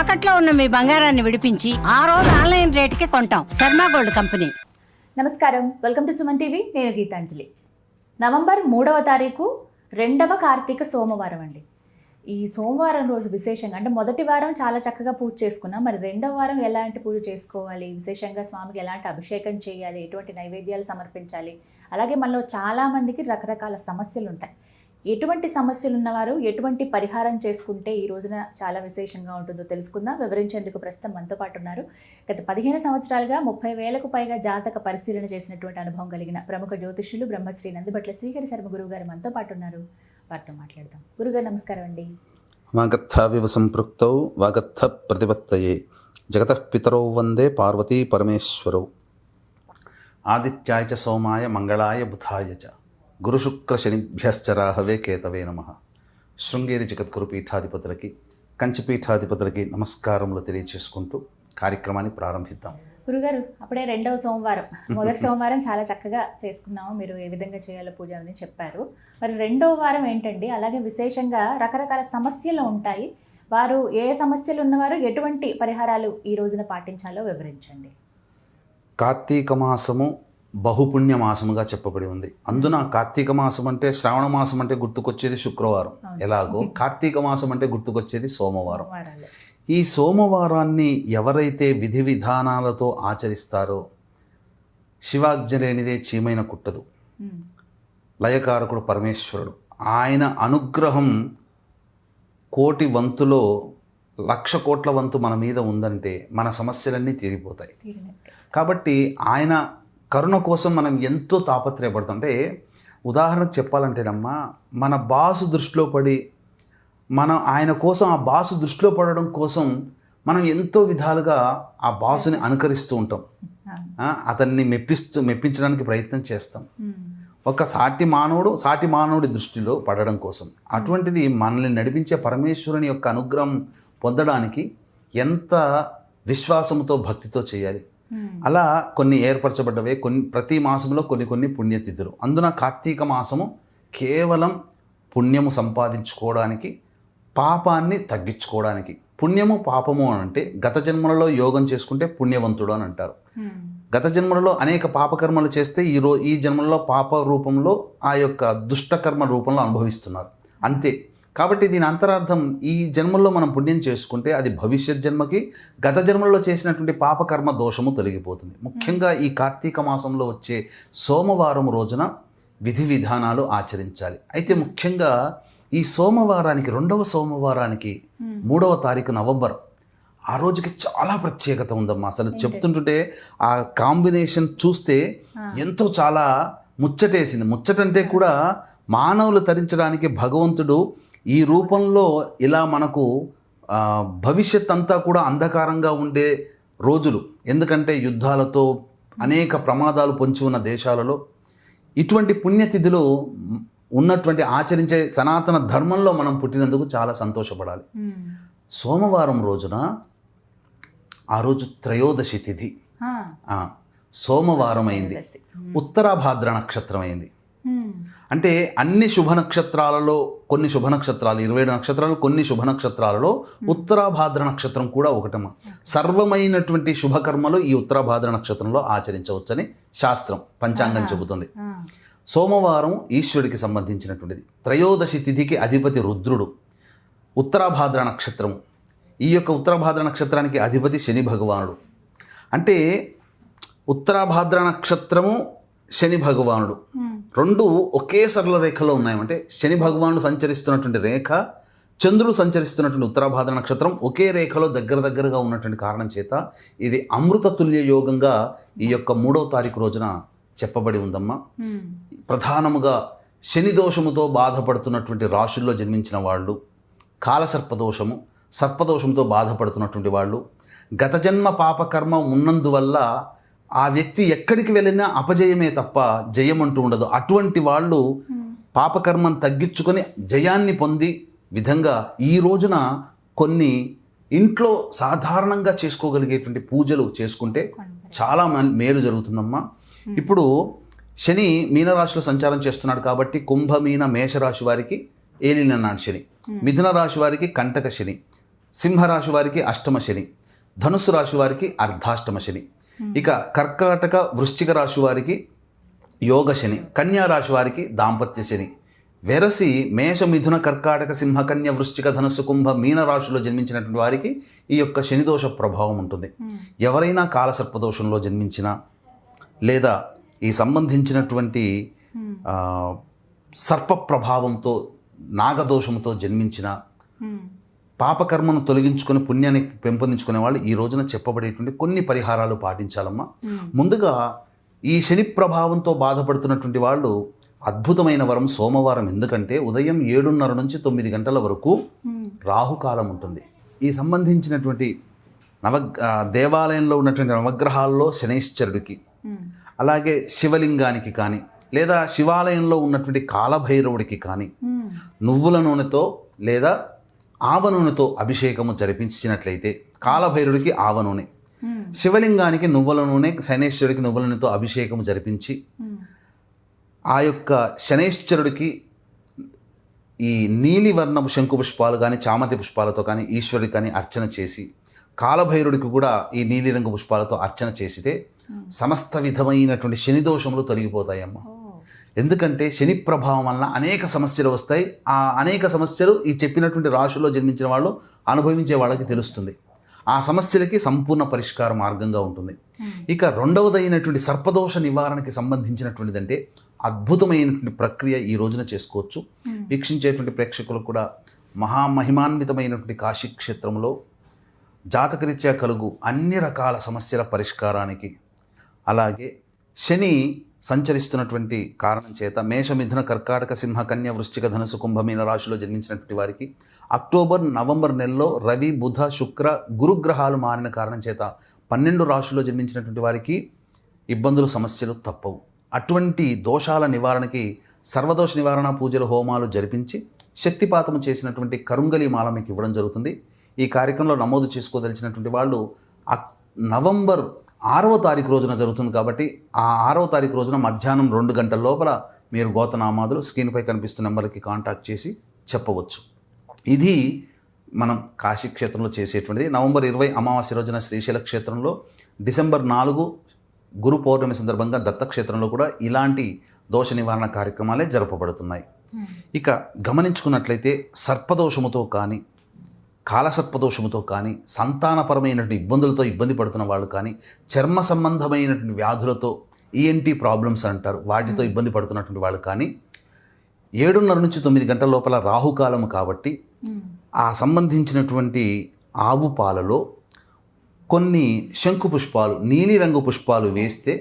తాకట్లో ఉన్న మీ బంగారాన్ని విడిపించి ఆ రోజు ఆన్లైన్ రేటుకి కొంటాం. Sharma gold company. నమస్కారం. Welcome to Suman TV. నేను గీతాంజలి. నవంబర్ మూడవ తారీఖు రెండవ కార్తీక సోమవారం అండి. ఈ సోమవారం రోజు విశేషంగా అంటే మొదటి వారం చాలా చక్కగా పూజ చేసుకున్నాం. మరి రెండవ వారం ఎలాంటి పూజ చేసుకోవాలి? విశేషంగా స్వామికి ఎలాంటి అభిషేకం చేయాలి? ఎటువంటి నైవేద్యాలు సమర్పించాలి? అలాగే మనలో చాలామందికి రకరకాల సమస్యలు ఉంటాయి. ఎటువంటి సమస్యలు ఉన్నవారు ఎటువంటి పరిహారం చేసుకుంటే ఈ రోజున చాలా విశేషంగా ఉంటుందో తెలుసుకుందాం. వివరించేందుకు ప్రస్తుతం మనతో పాటు ఉన్నారు. గత పదిహేను సంవత్సరాలుగా ముప్పై వేలకు పైగా జాతక పరిశీలన చేసినటువంటి అనుభవం కలిగిన ప్రముఖ జ్యోతిష్యులు బ్రహ్మశ్రీ నందిబట్ల శ్రీహరి శర్మ గురువు గారు మనతో పాటు ఉన్నారు. వారితో మాట్లాడదాం. గురుగారు నమస్కారం అండి. వాగర్థావివ సంపృక్తౌ వాగర్థ ప్రతిపత్తయే. జగత పితరో వందే పార్వతీ పరమేశ్వరౌ. ఆదిత్యాయ చ సోమాయ మంగళాయ బుధాయ చ. గురుశుక్ర శనిభ్యశ్చరాహవే కేతవే నమ. శృంగేరి జగద్గురు పీఠాధిపతులకి కంచి పీఠాధిపతులకి నమస్కారములు తెలియచేసుకుంటూ కార్యక్రమాన్ని ప్రారంభిద్దాం. గురుగారు అప్పుడే రెండవ సోమవారం. మొదటి సోమవారం చాలా చక్కగా చేసుకున్నాము. మీరు ఏ విధంగా చేయాలో పూజ అని చెప్పారు. మరి రెండవ వారం ఏంటండి? అలాగే విశేషంగా రకరకాల సమస్యలు ఉంటాయి. వారు ఏ సమస్యలు ఉన్నవారు ఎటువంటి పరిహారాలు ఈ రోజున పాటించాలో వివరించండి. కార్తీక మాసము బహుపుణ్య మాసముగా చెప్పబడి ఉంది. అందున కార్తీక మాసం అంటే శ్రావణ మాసం అంటే గుర్తుకొచ్చేది శుక్రవారం. ఎలాగో? కార్తీక మాసం అంటే గుర్తుకొచ్చేది సోమవారం. ఈ సోమవారాన్ని ఎవరైతే విధి విధానాలతో ఆచరిస్తారో శివాజ్ఞ లేనిదే చీమైన కుట్టదు. లయకారకుడు పరమేశ్వరుడు. ఆయన అనుగ్రహం కోటి వంతులో లక్ష కోట్ల వంతు మన మీద ఉందంటే మన సమస్యలన్నీ తీరిపోతాయి. కాబట్టి ఆయన కరుణ కోసం మనం ఎంతో తాపత్రయపడతాం అంటే ఉదాహరణకు చెప్పాలంటేనమ్మా మన బాసు దృష్టిలో పడి మనం ఆయన కోసం ఆ బాసు దృష్టిలో పడడం కోసం మనం ఎంతో విధాలుగా ఆ బాసుని అనుకరిస్తూ ఉంటాం అతన్ని మెప్పిస్తూ మెప్పించడానికి ప్రయత్నం చేస్తాం. ఒక సాటి మానవుడు సాటి మానవుడి దృష్టిలో పడడం కోసం అటువంటిది మనల్ని నడిపించే పరమేశ్వరుని యొక్క అనుగ్రహం పొందడానికి ఎంత విశ్వాసంతో భక్తితో చేయాలి. అలా కొన్ని ఏర్పరచబడ్డవే కొన్ని ప్రతి మాసంలో కొన్ని కొన్ని పుణ్యతిథులు. అందున కార్తీక మాసము కేవలం పుణ్యము సంపాదించుకోవడానికి పాపాన్ని తగ్గించుకోవడానికి. పుణ్యము పాపము అని అంటే గత జన్మలలో యోగం చేసుకుంటే పుణ్యవంతుడు అని అంటారు. ఉమ్. గత జన్మలలో అనేక పాపకర్మలు చేస్తే ఈ రో ఈ జన్మలో పాప రూపంలో ఆ యొక్క దుష్టకర్మ రూపంలో అనుభవిస్తున్నారు. అంతే. కాబట్టి దీని అంతరార్థం ఈ జన్మల్లో మనం పుణ్యం చేసుకుంటే అది భవిష్యత్ జన్మకి గత జన్మలో చేసినటువంటి పాపకర్మ దోషము తొలగిపోతుంది. ముఖ్యంగా ఈ కార్తీక మాసంలో వచ్చే సోమవారం రోజున విధి విధానాలు ఆచరించాలి. అయితే ముఖ్యంగా ఈ సోమవారానికి రెండవ సోమవారానికి మూడవ తారీఖు నవంబర్ ఆ రోజుకి చాలా ప్రత్యేకత ఉందమ్మా. అసలు చెప్తుంటుంటే ఆ కాంబినేషన్ చూస్తే ఎంతో చాలా ముచ్చటేసింది. ముచ్చటంటే కూడా మానవులు తరించడానికి భగవంతుడు ఈ రూపంలో ఇలా మనకు భవిష్యత్ అంతా కూడా అంధకారంగా ఉండే రోజులు. ఎందుకంటే యుద్ధాలతో అనేక ప్రమాదాలు పొంచి ఉన్న దేశాలలో ఇటువంటి పుణ్యతిథులు ఉన్నటువంటి ఆచరించే సనాతన ధర్మంలో మనం పుట్టినందుకు చాలా సంతోషపడాలి. సోమవారం రోజున ఆ రోజు త్రయోదశి తిథి. సోమవారం అయింది. ఉత్తరాభాద్ర నక్షత్రం అయింది. అంటే అన్ని శుభ నక్షత్రాలలో కొన్ని శుభ నక్షత్రాలు ఇరవై ఏడు నక్షత్రాలు కొన్ని శుభ నక్షత్రాలలో ఉత్తరాభాద్ర నక్షత్రం కూడా ఒకటమ సర్వమైనటువంటి శుభకర్మలు ఈ ఉత్తరాభాద్ర నక్షత్రంలో ఆచరించవచ్చని శాస్త్రం పంచాంగం చెబుతుంది. సోమవారం ఈశ్వరుడికి సంబంధించినటువంటిది. త్రయోదశి తిథికి అధిపతి రుద్రుడు. ఉత్తరాభాద్ర నక్షత్రము. ఈ యొక్క ఉత్తరాభాద్ర నక్షత్రానికి అధిపతి శని భగవానుడు. అంటే ఉత్తరాభాద్ర నక్షత్రము శని భగవానుడు. రెండు ఒకే సరళ రేఖలో ఉన్నాయంటే శని భగవానుడు సంచరిస్తున్నటువంటి రేఖ చంద్రుడు సంచరిస్తున్నటువంటి ఉత్తరాభాద్ర నక్షత్రం ఒకే రేఖలో దగ్గర దగ్గరగా ఉన్నటువంటి కారణం చేత ఇది అమృత తుల్య యోగంగా ఈ యొక్క మూడవ తారీఖు రోజున చెప్పబడి ఉందమ్మా ఉమ్. ప్రధానముగా శని దోషముతో బాధపడుతున్నటువంటి రాశుల్లో జన్మించిన వాళ్ళు కాలసర్పదోషము సర్పదోషంతో బాధపడుతున్నటువంటి వాళ్ళు గత జన్మ పాపకర్మ ఉన్నందువల్ల ఆ వ్యక్తి ఎక్కడికి వెళ్ళినా అపజయమే తప్ప జయం అంటూ ఉండదు. అటువంటి వాళ్ళు పాపకర్మను తగ్గించుకొని జయాన్ని పొంది విధంగా ఈ రోజున కొన్ని ఇంట్లో సాధారణంగా చేసుకోగలిగేటువంటి పూజలు చేసుకుంటే చాలా మేలు జరుగుతుందమ్మా. ఇప్పుడు శని మీనరాశిలో సంచారం చేస్తున్నాడు కాబట్టి కుంభ మీన మేషరాశి వారికి ఏలినన్నాడు శని మిథున రాశి వారికి కంటక శని సింహరాశి వారికి అష్టమ శని ధనుస్సు రాశి వారికి అర్ధాష్టమ శని. ఇక కర్కాటక వృశ్చిక రాశి వారికి యోగ శని కన్యా రాశి వారికి దాంపత్య శని. వెరసి మేష మిథున కర్కాటక సింహ కన్య వృశ్చిక ధనుస్సు కుంభ మీన రాశిలో జన్మించినటువంటి వారికి ఈ యొక్క శనిదోష ప్రభావం ఉంటుంది. ఎవరైనా కాలసర్పదోషంలో జన్మించినా లేదా ఈ సంబంధించినటువంటి సర్ప ప్రభావంతో నాగదోషంతో జన్మించిన పాపకర్మను తొలగించుకొని పుణ్యాన్ని పెంపొందించుకునే వాళ్ళు ఈ రోజున చెప్పబడేటువంటి కొన్ని పరిహారాలు పాటించాలమ్మా. ముందుగా ఈ శని ప్రభావంతో బాధపడుతున్నటువంటి వాళ్ళు అద్భుతమైన వరం సోమవారం. ఎందుకంటే ఉదయం ఏడున్నర నుంచి తొమ్మిది గంటల వరకు రాహుకాలం ఉంటుంది. ఈ సంబంధించినటువంటి నవ దేవాలయంలో ఉన్నటువంటి నవగ్రహాల్లో శనైశ్చరుడికి అలాగే శివలింగానికి కానీ లేదా శివాలయంలో ఉన్నటువంటి కాలభైరవుడికి కానీ నువ్వుల నూనెతో లేదా ఆవనూనెతో అభిషేకము జరిపించినట్లయితే కాలభైరుడికి ఆవనూనె శివలింగానికి నువ్వుల నూనె శనేశ్వరుడికి నువ్వుల నూనెతో అభిషేకము జరిపించి ఆ యొక్క శనేశ్వరుడికి ఈ నీలివర్ణపు శంకు పుష్పాలు కానీ చామంతి పుష్పాలతో కానీ ఈశ్వరుడికి కానీ అర్చన చేసి కాలభైరుడికి కూడా ఈ నీలిరంగు పుష్పాలతో అర్చన చేసితే సమస్త విధమైనటువంటి శని దోషములు తొలగిపోతాయమ్మా. ఎందుకంటే శని ప్రభావం వలన అనేక సమస్యలు వస్తాయి. ఆ అనేక సమస్యలు ఈ చెప్పినటువంటి రాశుల్లో జన్మించిన వాళ్ళు అనుభవించే వాళ్ళకి తెలుస్తుంది. ఆ సమస్యలకి సంపూర్ణ పరిష్కార మార్గంగా ఉంటుంది. ఇక రెండవదైనటువంటి సర్పదోష నివారణకి సంబంధించినటువంటిది అంటే అద్భుతమైనటువంటి ప్రక్రియ ఈ రోజున చేసుకోవచ్చు. వీక్షించేటువంటి ప్రేక్షకులకు కూడా మహామహిమాన్వితమైనటువంటి కాశీ క్షేత్రంలో జాతకరీత్యా కలుగు అన్ని రకాల సమస్యల పరిష్కారానికి. అలాగే శని సంచరిస్తున్నటువంటి కారణం చేత మేషమిథున కర్కాటక సింహ కన్య వృశ్చిక ధనుసు కుంభమీన రాశిలో జన్మించినటువంటి వారికి అక్టోబర్ నవంబర్ నెలలో రవి బుధ శుక్ర గురుగ్రహాలు మారిన కారణం చేత పన్నెండు రాశుల్లో జన్మించినటువంటి వారికి ఇబ్బందులు సమస్యలు తప్పవు. అటువంటి దోషాల నివారణకి సర్వదోష నివారణ పూజలు హోమాలు జరిపించి శక్తిపాతము చేసినటువంటి కరుంగలి మాల మీకు ఇవ్వడం జరుగుతుంది. ఈ కార్యక్రమంలో నమోదు చేసుకోదలిచినటువంటి వాళ్ళు అక్ నవంబర్ ఆరవ తారీఖు రోజున జరుగుతుంది కాబట్టి ఆ ఆరవ తారీఖు రోజున మధ్యాహ్నం రెండు గంటల లోపల మీరు గోతనామాదులు స్క్రీన్పై కనిపిస్తున్న నెంబర్కి కాంటాక్ట్ చేసి చెప్పవచ్చు. ఇది మనం కాశీ క్షేత్రంలో చేసేటువంటిది. నవంబర్ ఇరవై అమావాస్య రోజున శ్రీశైల క్షేత్రంలో డిసెంబర్ నాలుగు గురు పౌర్ణమి సందర్భంగా దత్తక్షేత్రంలో కూడా ఇలాంటి దోష నివారణ కార్యక్రమాలే జరపబడుతున్నాయి. ఇక గమనించుకున్నట్లయితే సర్పదోషముతో కానీ కాలసర్పదోషముతో కానీ సంతానపరమైనటువంటి ఇబ్బందులతో ఇబ్బంది పడుతున్న వాళ్ళు కానీ చర్మ సంబంధమైనటువంటి వ్యాధులతో ఈఎన్టీ ప్రాబ్లమ్స్ అంటారు. వాటితో ఇబ్బంది పడుతున్నటువంటి వాళ్ళు కానీ ఏడున్నర నుంచి తొమ్మిది గంటల లోపల రాహుకాలం కాబట్టి ఆ సంబంధించినటువంటి ఆవు పాలలో కొన్ని శంకు పుష్పాలు నీలిరంగు పుష్పాలు వేస్తే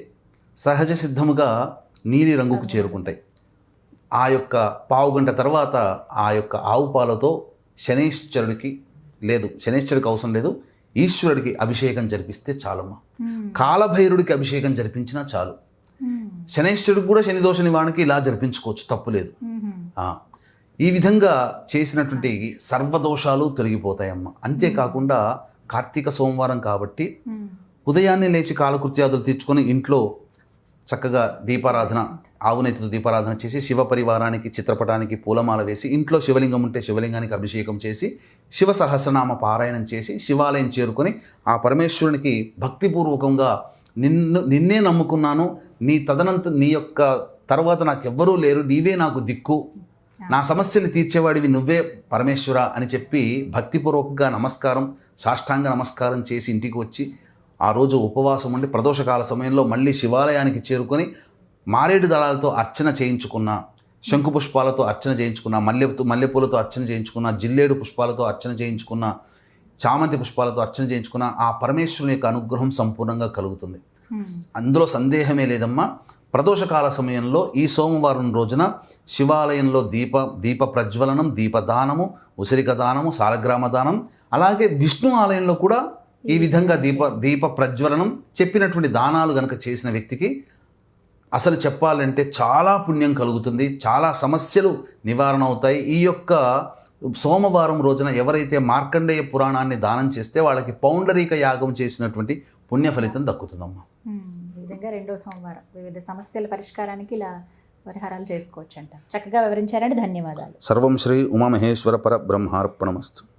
సహజ సిద్ధముగా నీలి రంగుకు చేరుకుంటాయి. ఆ యొక్క పావు గంట తర్వాత ఆ యొక్క ఆవు పాలతో శనేశ్వరుడికి లేదు. శనేశ్వరుడికి అవసరం లేదు. ఈశ్వరుడికి అభిషేకం జరిపిస్తే చాలమ్మా. కాలభైరుడికి అభిషేకం జరిపించినా చాలు. శనేశ్వరుడికి కూడా శనిదోష నివారణకి ఇలా జరిపించుకోవచ్చు. తప్పులేదు ఆ, ఈ విధంగా చేసినటువంటి సర్వదోషాలు తొలగిపోతాయమ్మా. అంతేకాకుండా కార్తీక సోమవారం కాబట్టి ఉదయాన్నే లేచి కాలకృత్యాదులు తీర్చుకొని ఇంట్లో చక్కగా దీపారాధన ఆవునేతితో దీపారాధన చేసి శివ పరివారానికి చిత్రపటానికి పూలమాల వేసి ఇంట్లో శివలింగం ఉంటే శివలింగానికి అభిషేకం చేసి శివ సహస్రనామ పారాయణం చేసి శివాలయం చేరుకొని ఆ పరమేశ్వరునికి భక్తిపూర్వకంగా నిన్ను నిన్నే నమ్ముకున్నాను. నీ తదనంత నీ యొక్క తర్వాత నాకెవ్వరూ లేరు. నీవే నాకు దిక్కు. నా సమస్యలు తీర్చేవాడివి నువ్వే పరమేశ్వర అని చెప్పి భక్తిపూర్వకంగా నమస్కారం సాష్టాంగ నమస్కారం చేసి ఇంటికి వచ్చి ఆ రోజు ఉపవాసం ఉండి ప్రదోషకాల సమయంలో మళ్ళీ శివాలయానికి చేరుకొని మారేడు దళాలతో అర్చన చేయించుకున్న శంకు పుష్పాలతో అర్చన చేయించుకున్న మల్లె మల్లెపూలతో అర్చన చేయించుకున్న జిల్లేడు పుష్పాలతో అర్చన చేయించుకున్న చామంతి పుష్పాలతో అర్చన చేయించుకున్న ఆ పరమేశ్వరుని యొక్క అనుగ్రహం సంపూర్ణంగా కలుగుతుంది. అందులో సందేహమే లేదమ్మా. ప్రదోషకాల సమయంలో ఈ సోమవారం రోజున శివాలయంలో దీప దీప ప్రజ్వలనం దీపదానము ఉసిరిక దానము సాలగ్రామ దానం అలాగే విష్ణు ఆలయంలో కూడా ఈ విధంగా దీప దీప ప్రజ్వలనం చెప్పినటువంటి దానాలు కనుక చేసిన వ్యక్తికి అసలు చెప్పాలంటే చాలా పుణ్యం కలుగుతుంది చాలా సమస్యలు నివారణ అవుతాయి. ఈ యొక్క సోమవారం రోజున ఎవరైతే మార్కండేయ పురాణాన్ని దానం చేస్తే వాళ్ళకి పౌండరీక యాగం చేసినటువంటి పుణ్య ఫలితం దక్కుతుందమ్మా. విధంగా రెండో సోమవారం వివిధ సమస్యల పరిష్కారానికి ఇలా పరిహారాలు చేసుకోవచ్చు అంట చక్కగా వివరించారంటే ధన్యవాదాలు. సర్వం శ్రీ ఉమామహేశ్వర పర బ్రహ్మార్పణమస్తు.